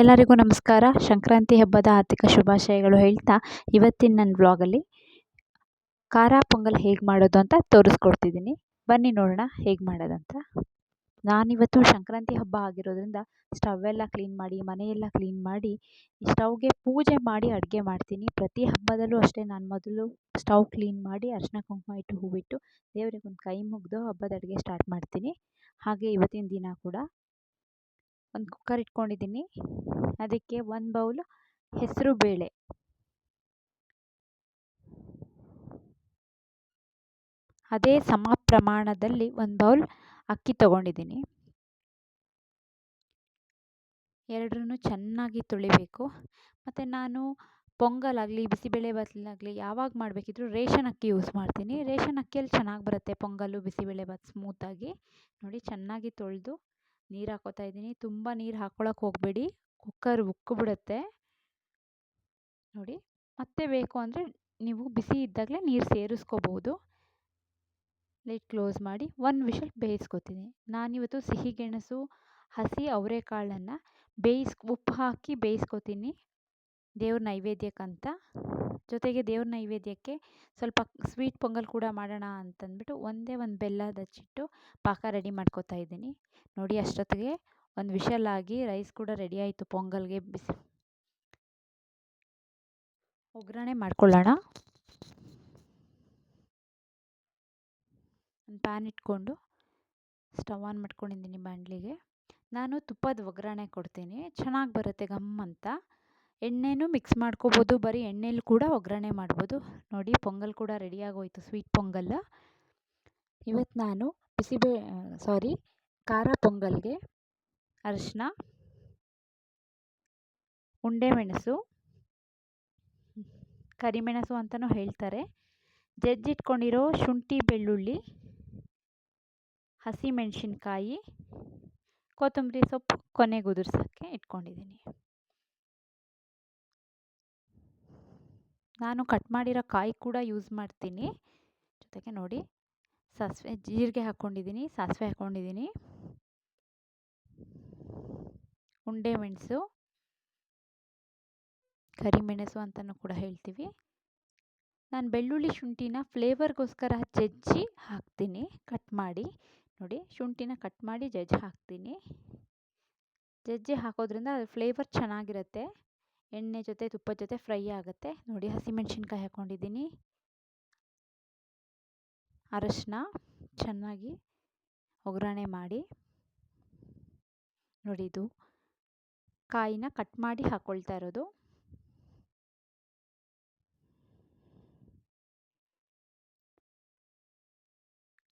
ಎಲ್ಲರಿಗೂ ನಮಸ್ಕಾರ. ಸಂಕ್ರಾಂತಿ ಹಬ್ಬದ ಆರ್ಥಿಕ ಶುಭಾಶಯಗಳು ಹೇಳ್ತಾ ಇವತ್ತಿನ ನನ್ನ ವ್ಲಾಗಲ್ಲಿ ಖಾರ ಪೊಂಗಲ್ ಹೇಗೆ ಮಾಡೋದು ಅಂತ ತೋರಿಸ್ಕೊಡ್ತಿದ್ದೀನಿ. ಬನ್ನಿ ನೋಡೋಣ ಹೇಗೆ ಮಾಡೋದಂತ ನಾನಿವತ್ತು ಸಂಕ್ರಾಂತಿ ಹಬ್ಬ ಆಗಿರೋದ್ರಿಂದ ಸ್ಟವ್ ಎಲ್ಲ ಕ್ಲೀನ್ ಮಾಡಿ, ಮನೆಯೆಲ್ಲ ಕ್ಲೀನ್ ಮಾಡಿ ಸ್ಟವ್ಗೆ ಪೂಜೆ ಮಾಡಿ ಅಡುಗೆ ಮಾಡ್ತೀನಿ. ಪ್ರತಿ ಹಬ್ಬದಲ್ಲೂ ಅಷ್ಟೇ ನಾನು ಮೊದಲು ಸ್ಟವ್ ಕ್ಲೀನ್ ಮಾಡಿ ಅರಿಶಿನ ಕುಂಕುಮ ಇಟ್ಟು ಹೂವಿಟ್ಟು ದೇವರಿಗೆ ಕೈ ಮುಗಿದು ಹಬ್ಬದ ಅಡುಗೆ ಸ್ಟಾರ್ಟ್ ಮಾಡ್ತೀನಿ. ಹಾಗೆ ಇವತ್ತಿನ ದಿನ ಕೂಡ. ಒಂದು ಕುಕ್ಕರ್ ಇಟ್ಕೊಂಡಿದ್ದೀನಿ. ಅದಕ್ಕೆ ಒಂದು ಬೌಲ್ ಹೆಸರು ಬೇಳೆ. ಅದೇ ಸಮ ಪ್ರಮಾಣದಲ್ಲಿ ಒಂದು ಬೌಲ್ ಅಕ್ಕಿ ತಗೊಂಡಿದ್ದೀನಿ. ಎರಡನ್ನೂ ಚೆನ್ನಾಗಿ ತೊಳಿಬೇಕು. ಮತ್ತು ನಾನು ಪೊಂಗಲ್ ಆಗಲಿ ಬಿಸಿಬೇಳೆ ಆಗಲಿ ಯಾವಾಗ ಮಾಡಬೇಕಿದ್ರು ರೇಷನ್ ಅಕ್ಕಿ ಯೂಸ್ ಮಾಡ್ತೀನಿ. ರೇಷನ್ ಅಕ್ಕಿಯಲ್ಲಿ ಚೆನ್ನಾಗಿ ಬರುತ್ತೆ ಪೊಂಗಲ್ಲು ಬಿಸಿಬೇಳೆ ಬಾತ್ ಸ್ಮೂತಾಗಿ ನೋಡಿ ಚೆನ್ನಾಗಿ ತೊಳೆದು ನೀರು ಹಾಕೋತಾ ಇದ್ದೀನಿ. ತುಂಬ ನೀರು ಹಾಕ್ಕೊಳಕ್ಕೆ ಹೋಗಬೇಡಿ. ಕುಕ್ಕರ್ ಉಕ್ಕಿಬಿಡುತ್ತೆ. ನೋಡಿ, ಮತ್ತೆ ಬೇಕು ಅಂದರೆ ನೀವು ಬಿಸಿ ಇದ್ದಾಗಲೇ ನೀರು ಸೇರಿಸ್ಕೋಬೋದು. ಲೈಟ್ ಕ್ಲೋಸ್ ಮಾಡಿ ಒಂದು ವಿಷಲ್ ಬೇಯಿಸ್ಕೊತೀನಿ. ನಾನಿವತ್ತು ಸಿಹಿಗೆಣಸು, ಹಸಿ ಅವರೆಕಾಳನ್ನು ಬೇಯಿಸ್, ಉಪ್ಪು ಹಾಕಿ ಬೇಯಿಸ್ಕೊತೀನಿ. ದೇವ್ರ ನೈವೇದ್ಯಕ್ಕಂತ, ಜೊತೆಗೆ ದೇವ್ರ ನೈವೇದ್ಯಕ್ಕೆ ಸ್ವಲ್ಪ ಸ್ವೀಟ್ ಪೊಂಗಲ್ ಕೂಡ ಮಾಡೋಣ ಅಂತಂದ್ಬಿಟ್ಟು ಒಂದೇ ಒಂದು ಬೆಲ್ಲದ ಹಚ್ಚಿಟ್ಟು ಪಾಕ ರೆಡಿ ಮಾಡ್ಕೊತಾ ಇದ್ದೀನಿ. ನೋಡಿ ಅಷ್ಟೊತ್ತಿಗೆ ಒಂದು ವಿಷಲ್ ಆಗಿ ರೈಸ್ ಕೂಡ ರೆಡಿ ಆಯಿತು ಪೊಂಗಲ್ಗೆ ಬಿಸಿ. ಒಗ್ಗರಣೆ ಮಾಡ್ಕೊಳ್ಳೋಣ. ಒಂದು ಪ್ಯಾನ್ ಇಟ್ಕೊಂಡು ಸ್ಟವ್ ಆನ್ ಮಾಡ್ಕೊಂಡಿದ್ದೀನಿ ಬಾಣಲಿಗೆ. ನಾನು ತುಪ್ಪದ ಒಗ್ಗರಣೆ ಕೊಡ್ತೀನಿ. ಚೆನ್ನಾಗಿ ಬರುತ್ತೆ ಘಮ್ ಅಂತ. ಎಣ್ಣೆನೂ ಮಿಕ್ಸ್ ಮಾಡ್ಕೋಬೋದು, ಬರೀ ಎಣ್ಣೆಲಿ ಕೂಡ ಒಗ್ಗರಣೆ ಮಾಡ್ಬೋದು. ನೋಡಿ, ಪೊಂಗಲ್ ಕೂಡ ರೆಡಿಯಾಗೋಯಿತು ಸ್ವೀಟ್ ಪೊಂಗಲ್. ಇವತ್ತು ನಾನು ಬಿಸಿಬೇ ಸಾರಿ ಖಾರ ಪೊಂಗಲ್ಗೆ ಅರಿಶಿನ ಉಂಡೆ ಮೆಣಸು ಕರಿಮೆಣಸು ಅಂತಲೂ ಹೇಳ್ತಾರೆ. ಜಜ್ಜಿಟ್ಕೊಂಡಿರೋ ಶುಂಠಿ ಬೆಳ್ಳುಳ್ಳಿ ಹಸಿಮೆಣಸಿನ್ಕಾಯಿ ಕೊತ್ತಂಬರಿ ಸೊಪ್ಪು ಕೊನೆಗೆ ಉದುರ್ಸೋಕ್ಕೆ ಇಟ್ಕೊಂಡಿದ್ದೀನಿ ನಾನು ಕಟ್ ಮಾಡಿರೋ ಕಾಯಿ ಕೂಡ ಯೂಸ್ ಮಾಡ್ತೀನಿ. ಜೊತೆಗೆ ನೋಡಿ, ಸಾಸಿವೆ ಜೀರಿಗೆ ಹಾಕ್ಕೊಂಡಿದ್ದೀನಿ ಸಾಸಿವೆ ಹಾಕ್ಕೊಂಡಿದ್ದೀನಿ ಉಂಡೆ, ಮೆಣಸು ಕರಿಮೆಣಸು ಅಂತಲೂ ಕೂಡ ಹೇಳ್ತೀವಿ. ನಾನು ಬೆಳ್ಳುಳ್ಳಿ ಶುಂಠಿನ ಫ್ಲೇವರ್ಗೋಸ್ಕರ ಜಜ್ಜಿ ಹಾಕ್ತೀನಿ ಕಟ್ ಮಾಡಿ. ನೋಡಿ, ಶುಂಠಿನ ಕಟ್ ಮಾಡಿ ಜಜ್ಜಿ ಹಾಕ್ತೀನಿ. ಜಜ್ಜಿ ಹಾಕೋದ್ರಿಂದ ಅದು ಫ್ಲೇವರ್ ಚೆನ್ನಾಗಿರುತ್ತೆ. ಎಣ್ಣೆ ಜೊತೆ ತುಪ್ಪದ ಜೊತೆ ಫ್ರೈ ಆಗುತ್ತೆ. ನೋಡಿ ಹಸಿಮೆಣ್ಸಿನ್ಕಾಯಿ ಹಾಕ್ಕೊಂಡಿದ್ದೀನಿ ಅರಶಿನ ಚೆನ್ನಾಗಿ ಒಗ್ಗರಣೆ ಮಾಡಿ. ನೋಡಿ ಇದು ಕಾಯಿನ ಕಟ್ ಮಾಡಿ ಹಾಕ್ಕೊಳ್ತಾ ಇರೋದು.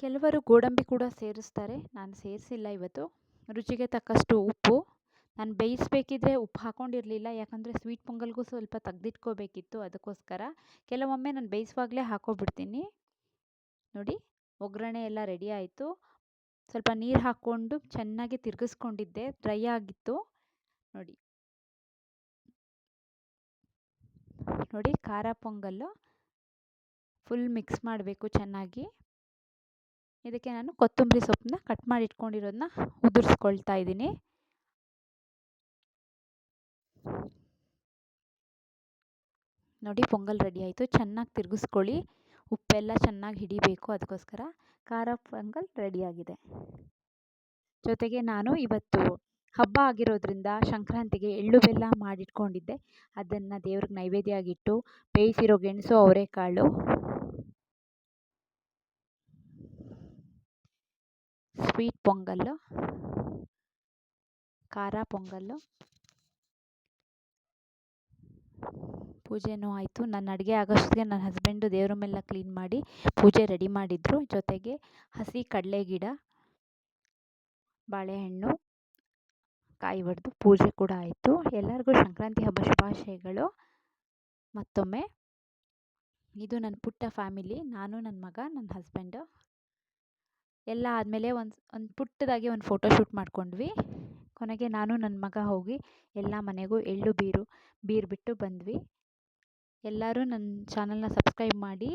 ಕೆಲವರು ಗೋಡಂಬಿ ಕೂಡ ಸೇರಿಸ್ತಾರೆ. ನಾನು ಸೇರಿಸಿಲ್ಲ ಇವತ್ತು. ರುಚಿಗೆ ತಕ್ಕಷ್ಟು ಉಪ್ಪು. ನಾನು ಬೇಯಿಸಬೇಕಿದ್ರೆ ಉಪ್ಪು ಹಾಕ್ಕೊಂಡಿರಲಿಲ್ಲ ಯಾಕಂದರೆ ಸ್ವೀಟ್ ಪೊಂಗಲ್ಗೂ ಸ್ವಲ್ಪ ತೆಗ್ದಿಟ್ಕೋಬೇಕಿತ್ತು ಅದಕ್ಕೋಸ್ಕರ. ಕೆಲವೊಮ್ಮೆ ನಾನು ಬೇಯಿಸುವಾಗಲೇ ಹಾಕ್ಕೊಬಿಡ್ತೀನಿ ನೋಡಿ, ಒಗ್ಗರಣೆ ಎಲ್ಲ ರೆಡಿ ಆಯಿತು. ಸ್ವಲ್ಪ ನೀರು ಹಾಕ್ಕೊಂಡು ಚೆನ್ನಾಗಿ ತಿರುಗಿಸ್ಕೊಂಡಿದ್ದೆ. ಡ್ರೈ ಆಗಿತ್ತು. ನೋಡಿ. ನೋಡಿ, ಖಾರ ಪೊಂಗಲ್ಲು ಫುಲ್ ಮಿಕ್ಸ್ ಮಾಡಬೇಕು ಚೆನ್ನಾಗಿ. ಇದಕ್ಕೆ ನಾನು ಕೊತ್ತಂಬರಿ ಸೊಪ್ಪನ್ನ ಕಟ್ ಮಾಡಿಟ್ಕೊಂಡಿರೋದನ್ನ ಉದುರಿಸ್ಕೊಳ್ತಾ ಇದ್ದೀನಿ. ನೋಡಿ ಪೊಂಗಲ್ ರೆಡಿ ಆಯಿತು. ಚೆನ್ನಾಗಿ ತಿರುಗಿಸ್ಕೊಳ್ಳಿ. ಉಪ್ಪೆಲ್ಲ ಚೆನ್ನಾಗಿ ಹಿಡಿಬೇಕು ಅದಕ್ಕೋಸ್ಕರ ಖಾರ ಪೊಂಗಲ್ ರೆಡಿಯಾಗಿದೆ ಜೊತೆಗೆ ನಾನು ಇವತ್ತು ಹಬ್ಬ ಆಗಿರೋದ್ರಿಂದ ಸಂಕ್ರಾಂತಿಗೆ ಎಳ್ಳು ಬೆಲ್ಲ ಮಾಡಿಟ್ಕೊಂಡಿದ್ದೆ. ಅದನ್ನು ದೇವ್ರಿಗೆ ನೈವೇದ್ಯ ಆಗಿಟ್ಟು ಬೇಯಿಸಿರೋ ಗೆಣಸು ಅವರೆಕಾಳು. ಸ್ವೀಟ್ ಪೊಂಗಲ್ಲು. ಖಾರ ಪೊಂಗಲ್ಲು. ಪೂಜೆನೂ ಆಯಿತು. ನನ್ನ ಅಡುಗೆ ಆಗೋಷ್ಟೊತ್ತಿಗೆ ನನ್ನ ಹಸ್ಬೆಂಡು ದೇವ್ರ ಮೇಲೆ ಕ್ಲೀನ್ ಮಾಡಿ ಪೂಜೆ ರೆಡಿ ಮಾಡಿದರು. ಜೊತೆಗೆ ಹಸಿ ಕಡಲೆ ಗಿಡ ಬಾಳೆಹಣ್ಣು, ಕಾಯಿ ಒಡೆದು ಪೂಜೆ ಕೂಡ ಆಯಿತು. ಎಲ್ಲರಿಗೂ ಸಂಕ್ರಾಂತಿ ಹಬ್ಬ ಶುಭಾಶಯಗಳು. ಮತ್ತೊಮ್ಮೆ ಇದು ನನ್ನ ಪುಟ್ಟ ಫ್ಯಾಮಿಲಿ ನಾನು, ನನ್ನ ಮಗ, ನನ್ನ ಹಸ್ಬೆಂಡು ಎಲ್ಲ ಆದಮೇಲೆ ಒಂದು ಒಂದು ಪುಟ್ಟದಾಗಿ ಒಂದು ಫೋಟೋ ಶೂಟ್ ಮಾಡ್ಕೊಂಡ್ವಿ. ಕೊನೆಗೆ ನಾನು, ನನ್ನ ಮಗ ಹೋಗಿ ಎಲ್ಲ ಮನೆಗೂ ಎಳ್ಳು, ಬೀರು ಬೀರು ಬಿಟ್ಟು ಬಂದ್ವಿ. ಎಲ್ಲರೂ ನನ್ನ ಚಾನಲ್ನ ಸಬ್ಸ್ಕ್ರೈಬ್ ಮಾಡಿ.